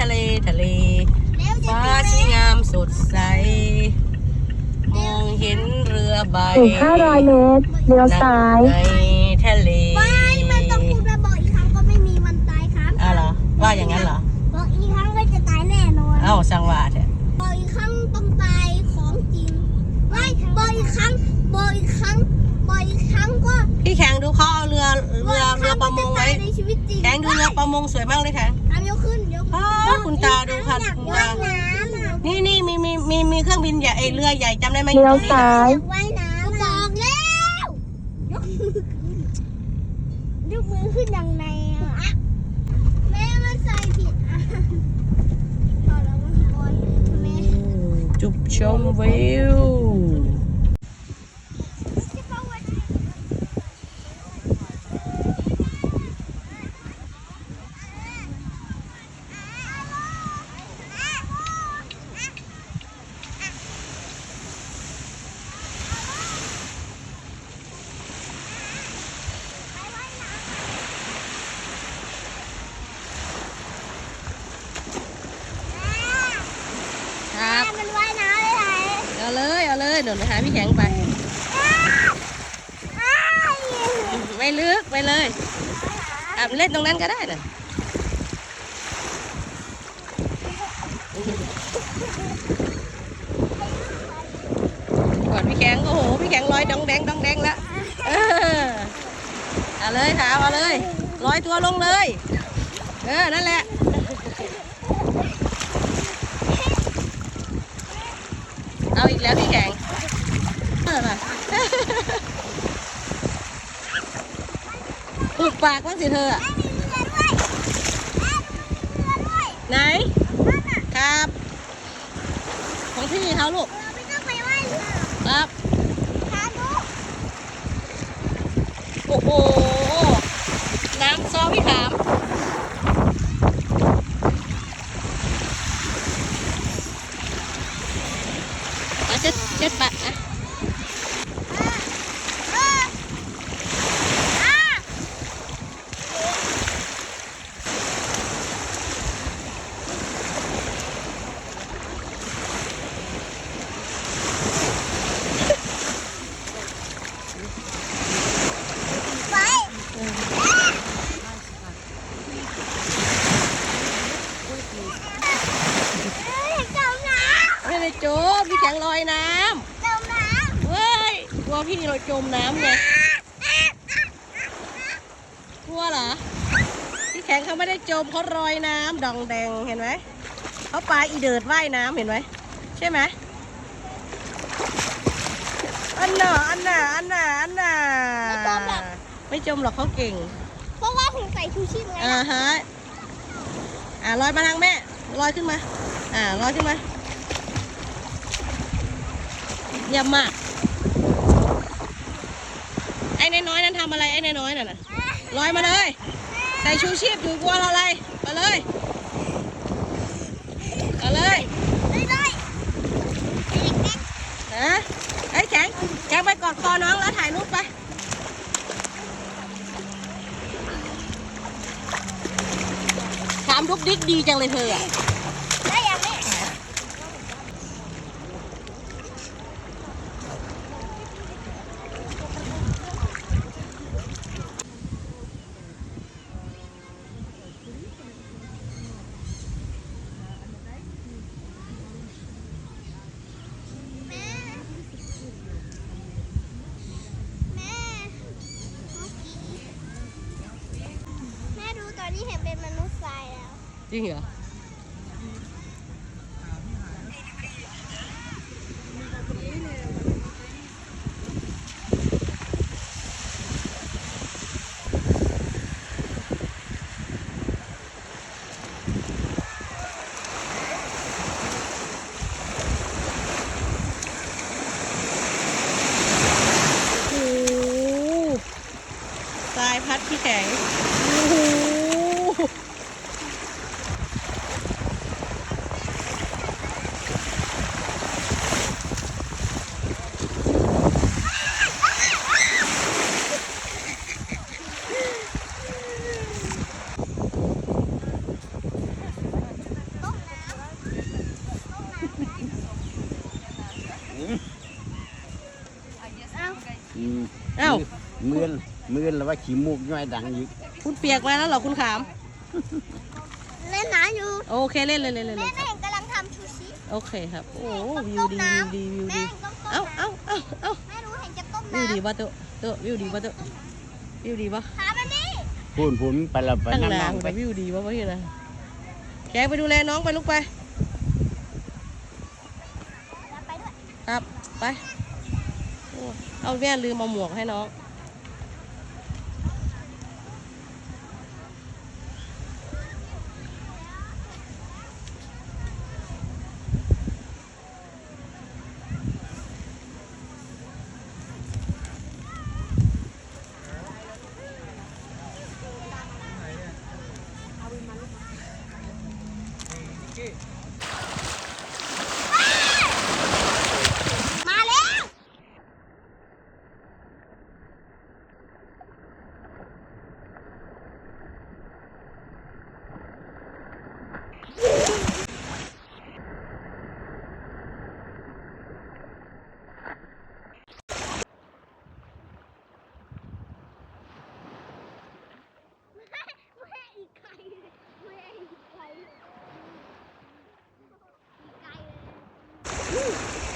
ทะเลทะเลแล้วจะฟ้ากินสีไหมงามสดใส มองเห็นเรือใบอีก500เมตรเลี้ยวซ้ายในทะเลไม่มันต้องพูดว่าบอกอีกครั้งก็ไม่มีวันตายครับอ้าวเหรอว่าอย่างนั้นเหรอบอกอีกครั้งก็จะตายแน่นอนเอ้าสังวาเถอะบอกอีกครั้งต้องตายของจริงไม่บอกอีกครั้งบอกอีกครั้งบอกอีกครั้งก็พี่แข็งดูเขาเอาเรือเรือเรือประมงไว้ในชีวิตจริงแข็งดูเรือประมงสวยมากเลยแข็ง คุณตาดูค่ะอยากคุณว่ายตาน้ำอะนี่นี่มีมีมีมีเครื่องบินใหญ่เอยเรือใหญ่จำได้ไหมเลี้ยวตรงนี้ซ้ายอยากว่ายน้ำบอกแล้วยกมือขึ้นยกมือขึ้นยังไงอะแม่มันใส่ผิดอะพอแล้วมันโอยแม่ จุบชมวิว ครับ แม่มันว่ายน้ำได้ไหม เอา เลยเอาเลยเดี๋ยวไปหาพี่แข็งไป ไม่ลึกไปเลยอาบเล่นตรงนั้นก็ได้นะก่อนพี่แข็งโอ้โห พี่แข็งลอยดองแดงดองแดงแล้วเออเอาเลยถามเอาเลยลอยตัวลงเลย เออ นั่นแหละ เอาอีกแล้วพี่แข็งเออมา ปุบปากว่า สิเธออะไหน ครับ ของพี่เขาลูก เราไม่ต้องไปว่ายเรือ ครับ พาดู โอ้โห น้ำซอพี่ขามมาเช็ดเช็ดปากนะ เอออะ ไปเอ้ยจมน้ ไม่ได้โจมพี่แข็งลอยน้ำจมน้ำเว้ย กลัวพี่เราจมน้ำไงกลัวเหรอพี่แข็งเขาไม่ได้จมเขาลอยน้ำดองแดงเห็นไหมเขาปลาอีเดิดว่ายน้ำเห็นไหมใช่ไหมอันน่ะอันน่ะอันน่ะอันน่ะไม่จมหรอกเขาเก่งำเพราะว่าผมใส่ชูชีพไงอ่าฮะอ่าลอยมาทางแม่ลอยขึ้นมา อ่าลอยขึ้นมาเยี่ยมมาก ไอ้น้อยนั้นทำอะไรไอ้น้อยๆน่ะนะลอยมาเลย ใส่ชูชีพอยู่กลัวเราอะไรมาเลยมาเลยได้ได้นะไอ้ยแข็งแข็งไปกอดคอน้องแล้วถ่ายรูปไปถามทุกดิ๊กดีจังเลยเธออะ ได้ยังแม่ แม่ แม่ แม่ดูตอ นนี้เห็นเป็นมนุษย์ทรายแล้ว จริงเหรอโอ้โหทรายพัดพี่แข็งโอ้โห เอ้า มือนมือนแล้วว่าขี้มูกย่อยดังอยู่คุณเปียกมาแล้วเหรอคุณขาม เล่นน้ำอยู่โอเคเล่นเลยเล่นเลยแม่เล่นแม่เห็นกำลังทำชูชิโอเคครับ โอ้โหวิวต้มดีน้วิวดีวิวำแม่ดีต้องต้มเอ้าเอ้าเอ้าเอ้าแม่รู้เห็นจะต้มวิวน้ำดีป่ะตัวตัววิวดีป่ะตัววิวดีป่ะขามันนี่พูนผมไปและไปตั้งน้ำนาน้นองไป วิวดีป่ะวะเฮียนะแกไปดูแลน้องไปลูกไป แล้วไปด้วย ครับ ไปโอ้ เอาแม่ลืมเอาหมวกให้น้อง Woo!